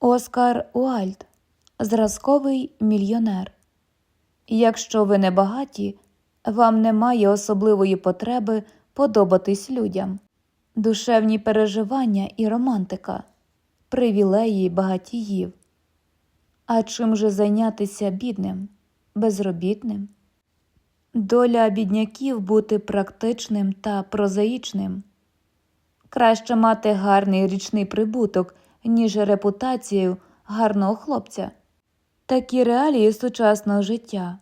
Оскар Уальд Зразковий мільйонер. Якщо ви не багаті, вам немає особливої потреби подобатись людям, душевні переживання і романтика, привілеї багатіїв. А чим же зайнятися бідним, безробітним? Доля бідняків бути практичним та прозаїчним. Краще мати гарний річний прибуток, ніж репутацію гарного хлопця. Такі реалії сучасного життя.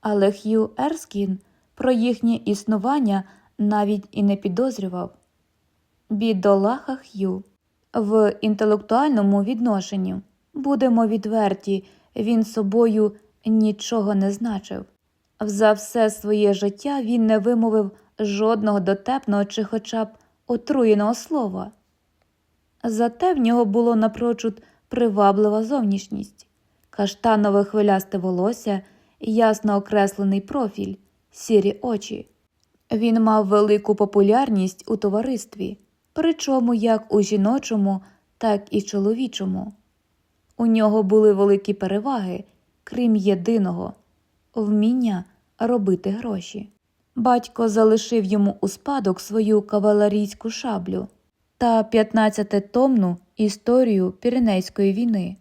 Але Х'ю Ерскін про їхнє існування навіть і не підозрював. Бідолаха Х'ю. В інтелектуальному відношенні, будемо відверті, він собою нічого не значив. За все своє життя він не вимовив жодного дотепного чи хоча б отруєного слова. Зате в нього було напрочуд приваблива зовнішність, каштанове хвилясте волосся, ясно окреслений профіль, сірі очі. Він мав велику популярність у товаристві, причому як у жіночому, так і чоловічому. У нього були великі переваги, крім єдиного вміння робити гроші. Батько залишив йому у спадок свою кавалерійську шаблю та 15-томну історію Піренейської війни.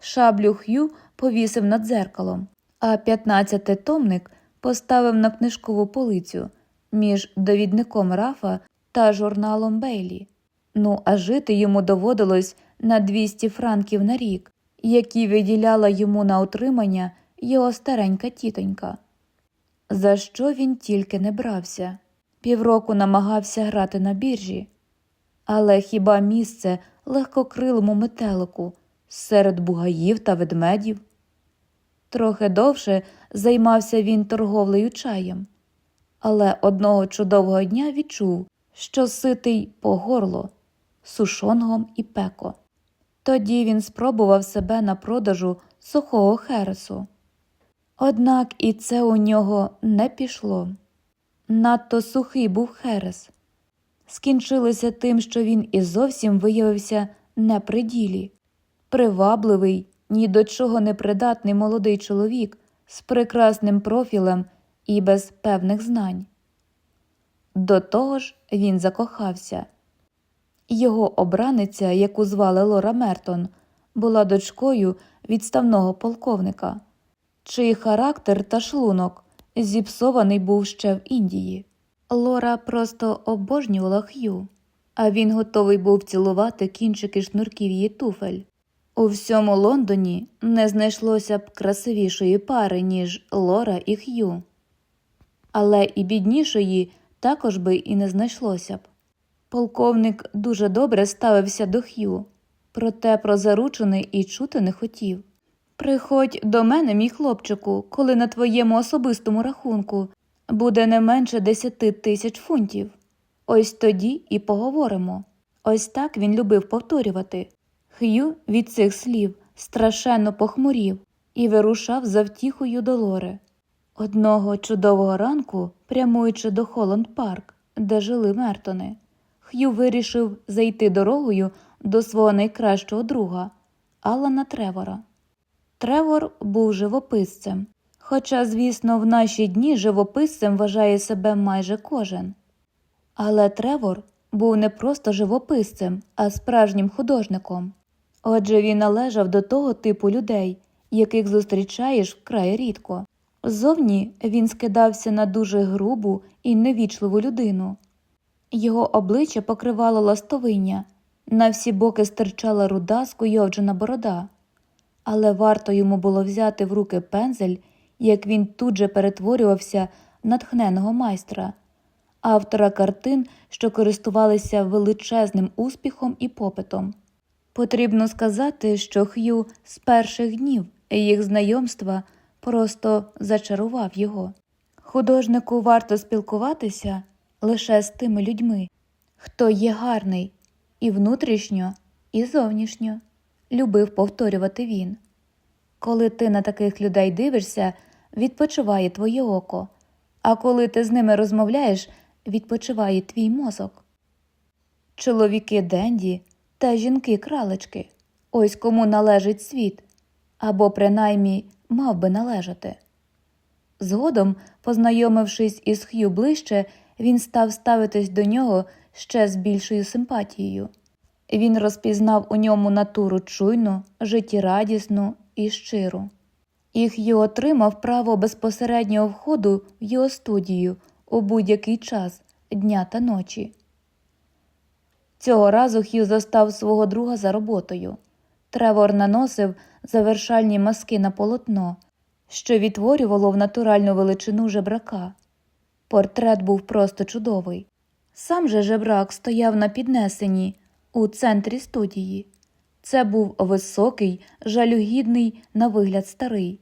Шаблю Х'ю повісив над дзеркалом, а 15-томник поставив на книжкову полицю між довідником Рафа та журналом Бейлі. Ну, а жити йому доводилось на 200 франків на рік, які виділяла йому на утримання його старенька тітонька. За що він тільки не брався, півроку намагався грати на біржі. Але хіба місце легкокрилому метелику серед бугаїв та ведмедів? Трохи довше займався він торговлею чаєм, але одного чудового дня відчув, що ситий по горло, сушонгом і пеко. Тоді він спробував себе на продажу сухого хересу. Однак і це у нього не пішло. Надто сухий був херес. Скінчилося тим, що він і зовсім виявився не при ділі. Привабливий, ні до чого не придатний молодий чоловік з прекрасним профілем і без певних знань. До того ж він закохався. Його обраниця, яку звали Лора Мертон, була дочкою відставного полковника, чий характер та шлунок зіпсований був ще в Індії. Лора просто обожнювала Х'ю, а він готовий був цілувати кінчики шнурків її туфель. У всьому Лондоні не знайшлося б красивішої пари, ніж Лора і Х'ю. Але і біднішої також би і не знайшлося б. Полковник дуже добре ставився до Х'ю, проте про заручений і чути не хотів. Приходь до мене, мій хлопчику, коли на твоєму особистому рахунку буде не менше десяти тисяч фунтів. Ось тоді і поговоримо. Ось так він любив повторювати. Х'ю від цих слів страшенно похмурів і вирушав за втіхою до Лори. Одного чудового ранку, прямуючи до Холланд Парк, де жили Мертони, Х'ю вирішив зайти дорогою до свого найкращого друга Алана Тревора. Тревор був живописцем, хоча, звісно, в наші дні живописцем вважає себе майже кожен. Але Тревор був не просто живописцем, а справжнім художником. Отже, він належав до того типу людей, яких зустрічаєш вкрай рідко. Зовні він скидався на дуже грубу і невічливу людину. Його обличчя покривало ластовиння, на всі боки стирчала руда скуйовджена борода. Але варто йому було взяти в руки пензель, як він тут же перетворювався натхненого майстра, автора картин, що користувалися величезним успіхом і попитом. Потрібно сказати, що Х'ю з перших днів їх знайомства просто зачарував його. Художнику варто спілкуватися лише з тими людьми, хто є гарний і внутрішньо, і зовнішньо, любив повторювати він. Коли ти на таких людей дивишся, відпочиває твоє око, а коли ти з ними розмовляєш, відпочиває твій мозок. Чоловіки Денді та жінки кралечки Ось кому належить світ, або принаймні мав би належати. Згодом, познайомившись із Х'ю ближче, він став ставитись до нього ще з більшою симпатією. Він розпізнав у ньому натуру чуйну, життєрадісну і щиру. І Х'ю отримав право безпосереднього входу в його студію у будь-який час дня та ночі. Цього разу Х'ю застав свого друга за роботою. Тревор наносив завершальні маски на полотно, що відтворювало в натуральну величину жебрака. Портрет був просто чудовий. Сам же жебрак стояв на піднесенні у центрі студії. Це був високий, жалюгідний на вигляд старий,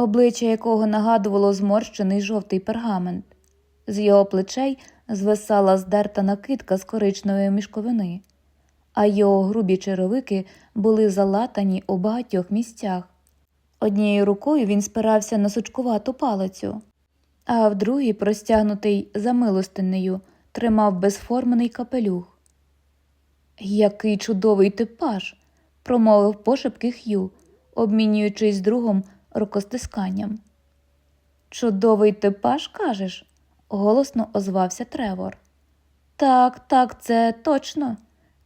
обличчя якого нагадувало зморщений жовтий пергамент. З його плечей звисала здерта накидка з коричневої мішковини, а його грубі черевики були залатані у багатьох місцях. Однією рукою він спирався на сучкувату палицю, а в другій, простягнутий за милостинею, тримав безформений капелюх. Який чудовий типаж, промовив пошепки Х'ю, обмінюючись другом рукостисканням. Чудовий типаж, кажеш? голосно озвався Тревор. Так, так, це точно.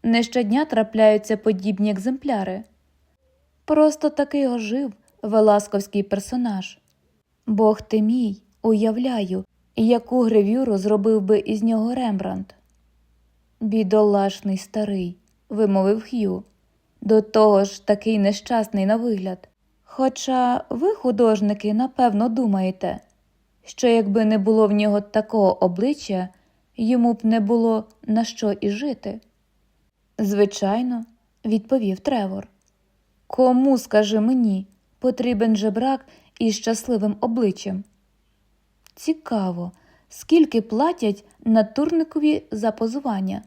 Не щодня трапляються подібні екземпляри. Просто такий ожив веласковський персонаж. Бог ти мій, уявляю, яку гравюру зробив би із нього Рембрандт. Бідолашний старий, вимовив Х'ю. До того ж такий нещасний на вигляд. Хоча ви, художники, напевно, думаєте, що якби не було в нього такого обличчя, йому б не було на що і жити. Звичайно, відповів Тревор. Кому, скажи мені, потрібен жебрак із щасливим обличчям? Цікаво, скільки платять натурникові за позування?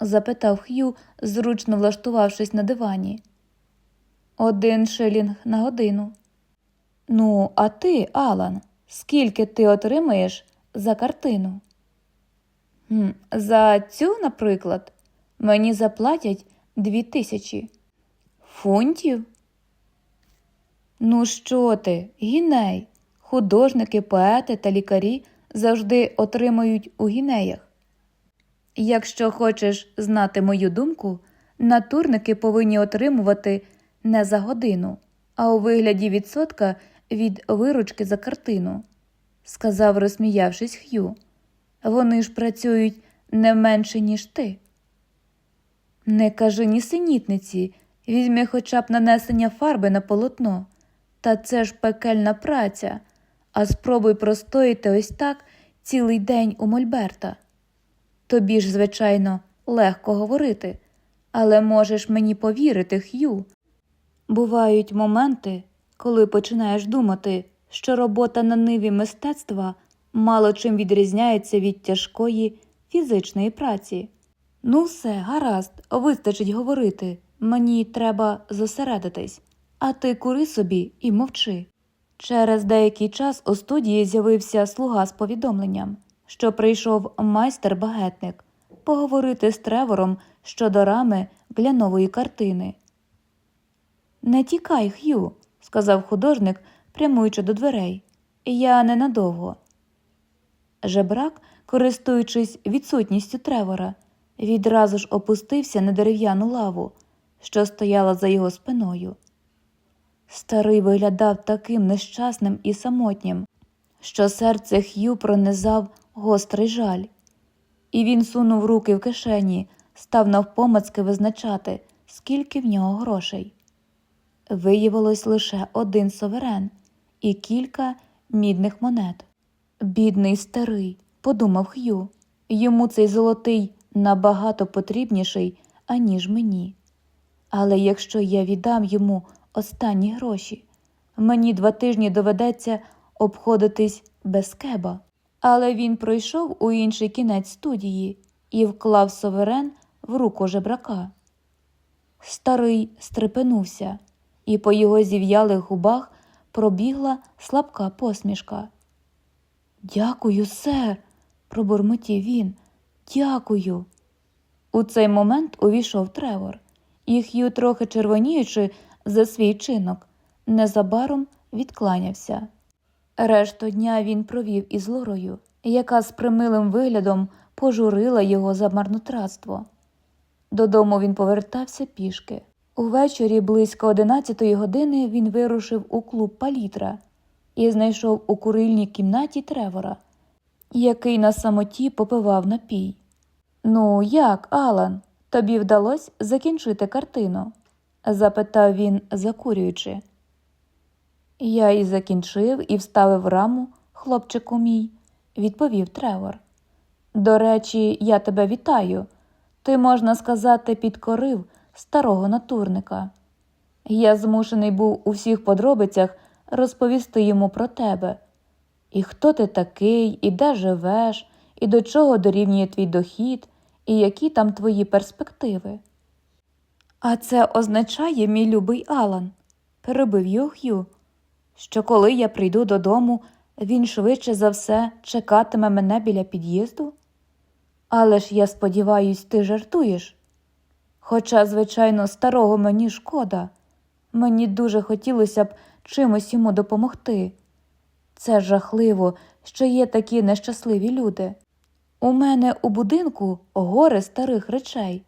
запитав Х'ю, зручно влаштувавшись на дивані. Один шилінг на годину. Ну, а ти, Алан, скільки ти отримаєш за картину? «Хм, За цю, наприклад, мені заплатять дві тисячі. Фунтів? Ну, що ти, гіней? Художники, поети та лікарі завжди отримають у гінеях. Якщо хочеш знати мою думку, натурники повинні отримувати не за годину, а у вигляді відсотка від виручки за картину, сказав, розсміявшись Х'ю. Вони ж працюють не менше, ніж ти. Не кажи нісенітниці, візьми хоча б нанесення фарби на полотно. Та це ж пекельна праця, а спробуй простоїти ось так цілий день у Мольберта. Тобі ж, звичайно, легко говорити, але можеш мені повірити, Х'ю. Бувають моменти, коли починаєш думати, що робота на ниві мистецтва мало чим відрізняється від тяжкої фізичної праці. Ну, все, гаразд, вистачить говорити. Мені треба зосередитись, а ти кури собі і мовчи. Через деякий час у студії з'явився слуга з повідомленням, що прийшов майстер-багетник поговорити з Тревором щодо рами для нової картини. Не тікай, Х'ю, сказав художник, прямуючи до дверей. Я ненадовго. Жебрак, користуючись відсутністю Тревора, відразу ж опустився на дерев'яну лаву, що стояла за його спиною. Старий виглядав таким нещасним і самотнім, що серце Х'ю пронизав гострий жаль, і він сунув руки в кишені, став навпомацки визначати, скільки в нього грошей. Виявилось лише один суверен і кілька мідних монет. Бідний старий, подумав Х'ю, йому цей золотий набагато потрібніший, аніж мені. Але якщо я віддам йому останні гроші, мені два тижні доведеться обходитись без кеба. Але він пройшов у інший кінець студії і вклав суверен в руку жебрака. Старий стрепенувся, і по його зів'ялих губах пробігла слабка посмішка. Дякую, сер, пробурмотів він. Дякую. У цей момент увійшов Тревор і Х'ю, трохи червоніючи за свій чинок, незабаром відкланявся. Решту дня він провів із Лорою, яка з примилим виглядом пожурила його за марнотратство. Додому він повертався пішки. Увечері близько одинадцятої години він вирушив у клуб Палітра і знайшов у курильній кімнаті Тревора, який на самоті попивав напій. Ну, як, Алан, тобі вдалося закінчити картину? запитав він, закурюючи. Я і закінчив і вставив раму, хлопчику мій, відповів Тревор. До речі, я тебе вітаю. Ти, можна сказати, підкорив старого натурника. Я змушений був у всіх подробицях розповісти йому про тебе. І хто ти такий, і де живеш, і до чого дорівнює твій дохід, і які там твої перспективи. А це означає, мій любий Алан, перебив його що коли я прийду додому, він швидше за все чекатиме мене біля під'їзду? Але ж я сподіваюсь, ти жартуєш. Хоча, звичайно, старого мені шкода, мені дуже хотілося б чимось йому допомогти. Це жахливо, що є такі нещасливі люди. У мене у будинку горе старих речей.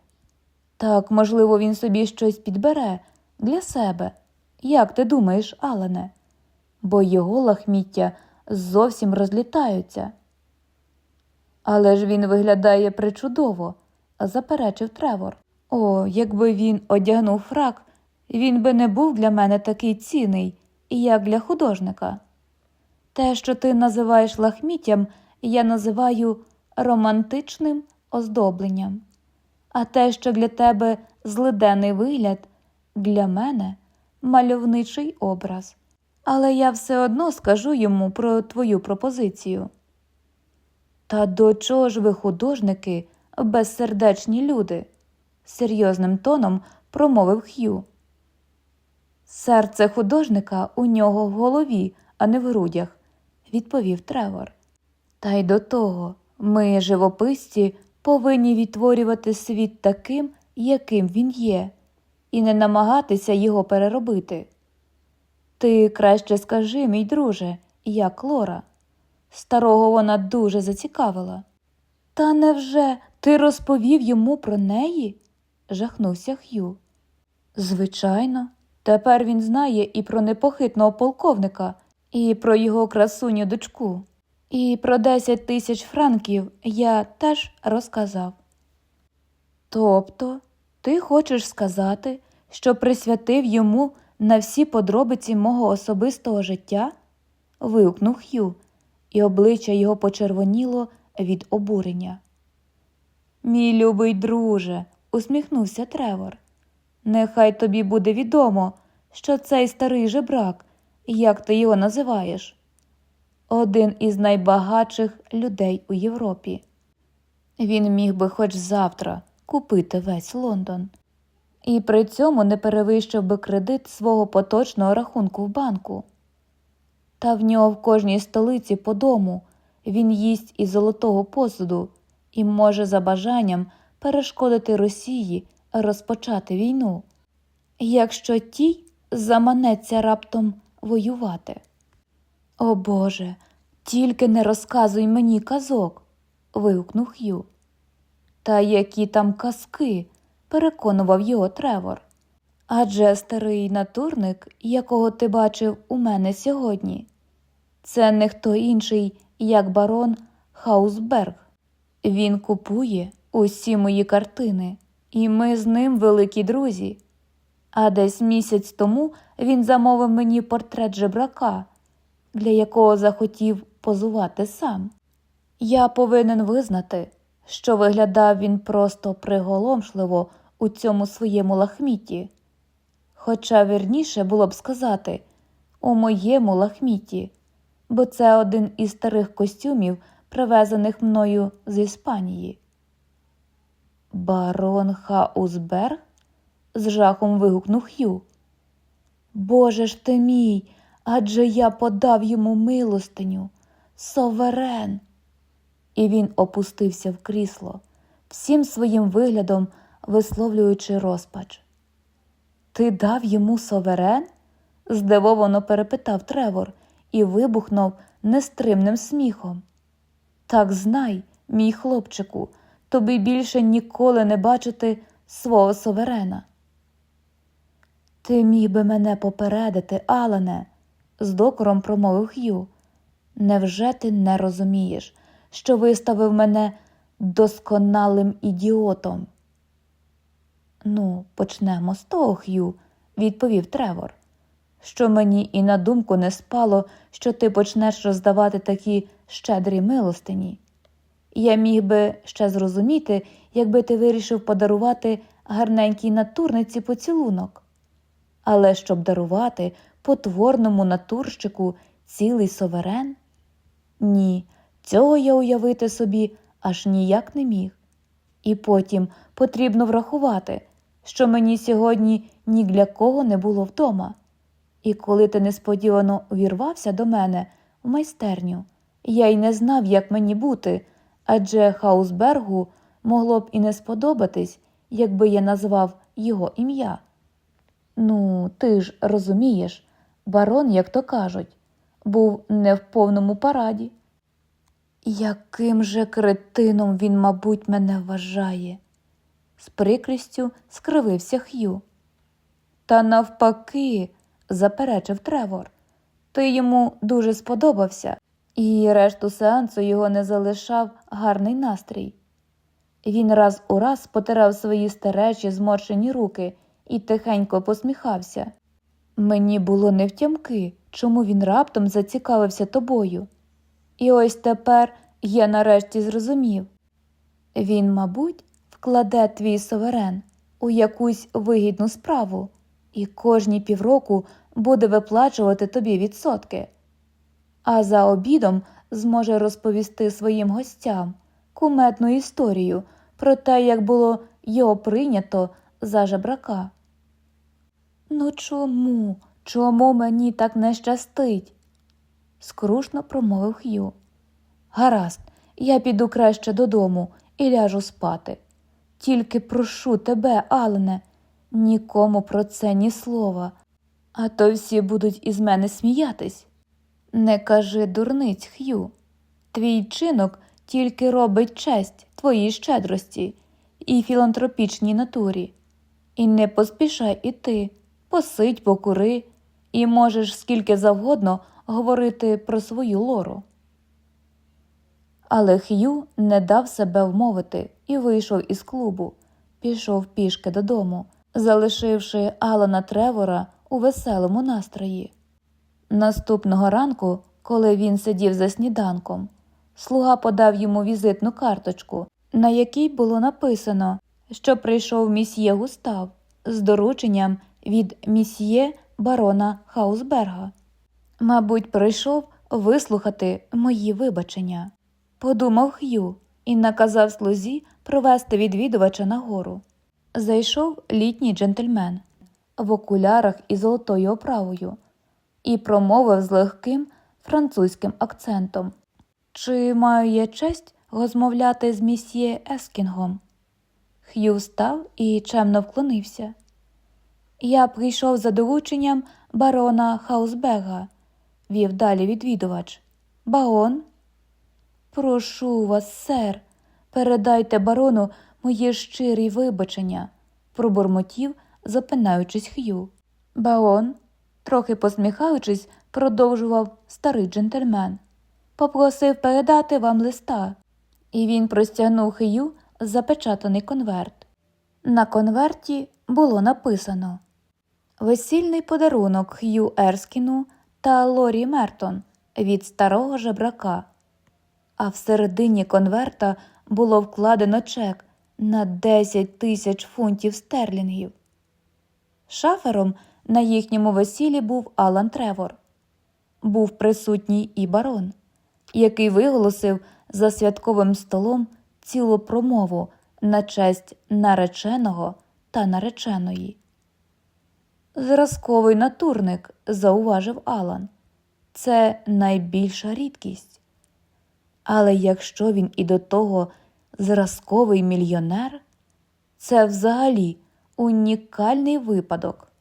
Так, можливо, він собі щось підбере для себе. Як ти думаєш, Алене? Бо його лахміття зовсім розлітаються. Але ж він виглядає причудово, заперечив Тревор. О, якби він одягнув фрак, він би не був для мене такий цінний, як для художника. Те, що ти називаєш лахміттям, я називаю романтичним оздобленням. А те, що для тебе злиденний вигляд, для мене мальовничий образ. Але я все одно скажу йому про твою пропозицію. Та до чого ж ви, художники, безсердечні люди? Серйозним тоном промовив Х'ю. Серце художника у нього в голові, а не в грудях, відповів Тревор. Та й до того, ми, живописці, повинні відтворювати світ таким, яким він є, і не намагатися його переробити. Ти краще скажи, мій друже, як Лора. Старого вона дуже зацікавила. Та невже ти розповів йому про неї? Жахнувся Х'ю. Звичайно, тепер він знає і про непохитного полковника, і про його красуню дочку. І про десять тисяч франків я теж розказав. Тобто, ти хочеш сказати, що присвятив йому на всі подробиці мого особистого життя? вигукнув Х'ю, і обличчя його почервоніло від обурення. Мій любий друже, усміхнувся Тревор. Нехай тобі буде відомо, що цей старий жебрак, як ти його називаєш, один із найбагатших людей у Європі. Він міг би хоч завтра купити весь Лондон, і при цьому не перевищив би кредит свого поточного рахунку в банку. Та в нього в кожній столиці по дому він їсть із золотого посуду і може за бажанням перешкодити Росії розпочати війну, якщо тій заманеться раптом воювати. О Боже, тільки не розказуй мені казок. вигукнув Х'ю. Та які там казки, переконував його Тревор. Адже старий натурник, якого ти бачив у мене сьогодні, це не хто інший, як барон Хаусберг. Він купує усі мої картини, і ми з ним великі друзі. А десь місяць тому він замовив мені портрет жебрака, для якого захотів позувати сам. Я повинен визнати, що виглядав він просто приголомшливо у цьому своєму лахмітті. Хоча вірніше було б сказати у моєму лахмітті, бо це один із старих костюмів, привезених мною з Іспанії. Барон Хаусберг? з жахом вигукнув Х'ю. Боже ж ти мій, адже я подав йому милостиню, соверен. І він опустився в крісло, всім своїм виглядом висловлюючи розпач. Ти дав йому соверен? здивовано перепитав Тревор і вибухнув нестримним сміхом. Так знай, мій хлопчику, тобі більше ніколи не бачити свого суверена. Ти міг би мене попередити, Алане, з докором промовив Х'ю. Невже ти не розумієш, що виставив мене досконалим ідіотом? Ну, почнемо з того, Х'ю, відповів Тревор, що мені і на думку не спало, що ти почнеш роздавати такі щедрі милостині. Я міг би ще зрозуміти, якби ти вирішив подарувати гарненькій натурниці поцілунок. Але щоб дарувати потворному натурщику цілий суверен? Ні, цього я уявити собі аж ніяк не міг. І потім потрібно врахувати, що мені сьогодні ні для кого не було вдома. І коли ти несподівано увірвався до мене в майстерню, я й не знав, як мені бути, адже Хаусбергу могло б і не сподобатись, якби я назвав його ім'я. Ну, ти ж розумієш, барон, як то кажуть, був не в повному параді. Яким же кретином він, мабуть, мене вважає? З прикрістю скривився Х'ю. Та навпаки, заперечив Тревор. Ти йому дуже сподобався, і решту сеансу його не залишав гарний настрій. Він раз у раз потирав свої старечі зморшені руки і тихенько посміхався. Мені було невтямки, чому він раптом зацікавився тобою. І ось тепер я нарешті зрозумів він, мабуть, вкладе твій суверен у якусь вигідну справу і кожні півроку буде виплачувати тобі відсотки, а за обідом зможе розповісти своїм гостям куметну історію про те, як було його прийнято за жебрака. Ну чому? Чому мені так не щастить? скрушно промовив Х'ю. Гаразд, я піду краще додому і ляжу спати. Тільки прошу тебе, Алене, нікому про це ні слова, а то всі будуть із мене сміятись. Не кажи дурниць, Х'ю. Твій чинок тільки робить честь твоїй щедрості і філантропічній натурі. І не поспішай іти, посидь, покури, і можеш скільки завгодно говорити про свою лору. Але Х'ю не дав себе вмовити і вийшов із клубу, пішов пішки додому, залишивши Алана Тревора у веселому настрої. Наступного ранку, коли він сидів за сніданком, слуга подав йому візитну карточку, на якій було написано, що прийшов місьє Густав з дорученням від місьє барона Хаусберга. Мабуть, прийшов вислухати мої вибачення, подумав Х'ю і наказав слузі провести відвідувача нагору. Зайшов літній джентльмен в окулярах із золотою оправою і промовив з легким французьким акцентом. Чи маю я честь розмовляти з місьє Ескінгом? Х'ю встав і чемно вклонився. Я прийшов за дорученням барона Хаусбега, вів далі відвідувач. Барон? Прошу вас, сер, передайте барону мої щирі вибачення, пробурмотів, запинаючись Х'ю. Барон, трохи посміхаючись, продовжував старий джентльмен. Попросив передати вам листа, і він простягнув Х'ю запечатаний конверт. На конверті було написано Весільний подарунок Х'ю Ерскіну та Лорі Мертон від старого жебрака. А всередині конверта було вкладено чек на 10 тисяч фунтів стерлінгів. Шафером на їхньому весіллі був Алан Тревор. Був присутній і барон, який виголосив за святковим столом цілу промову на честь нареченого та нареченої. Зразковий натурник, зауважив Алан, це найбільша рідкість. Але якщо він і до того зразковий мільйонер, це взагалі унікальний випадок.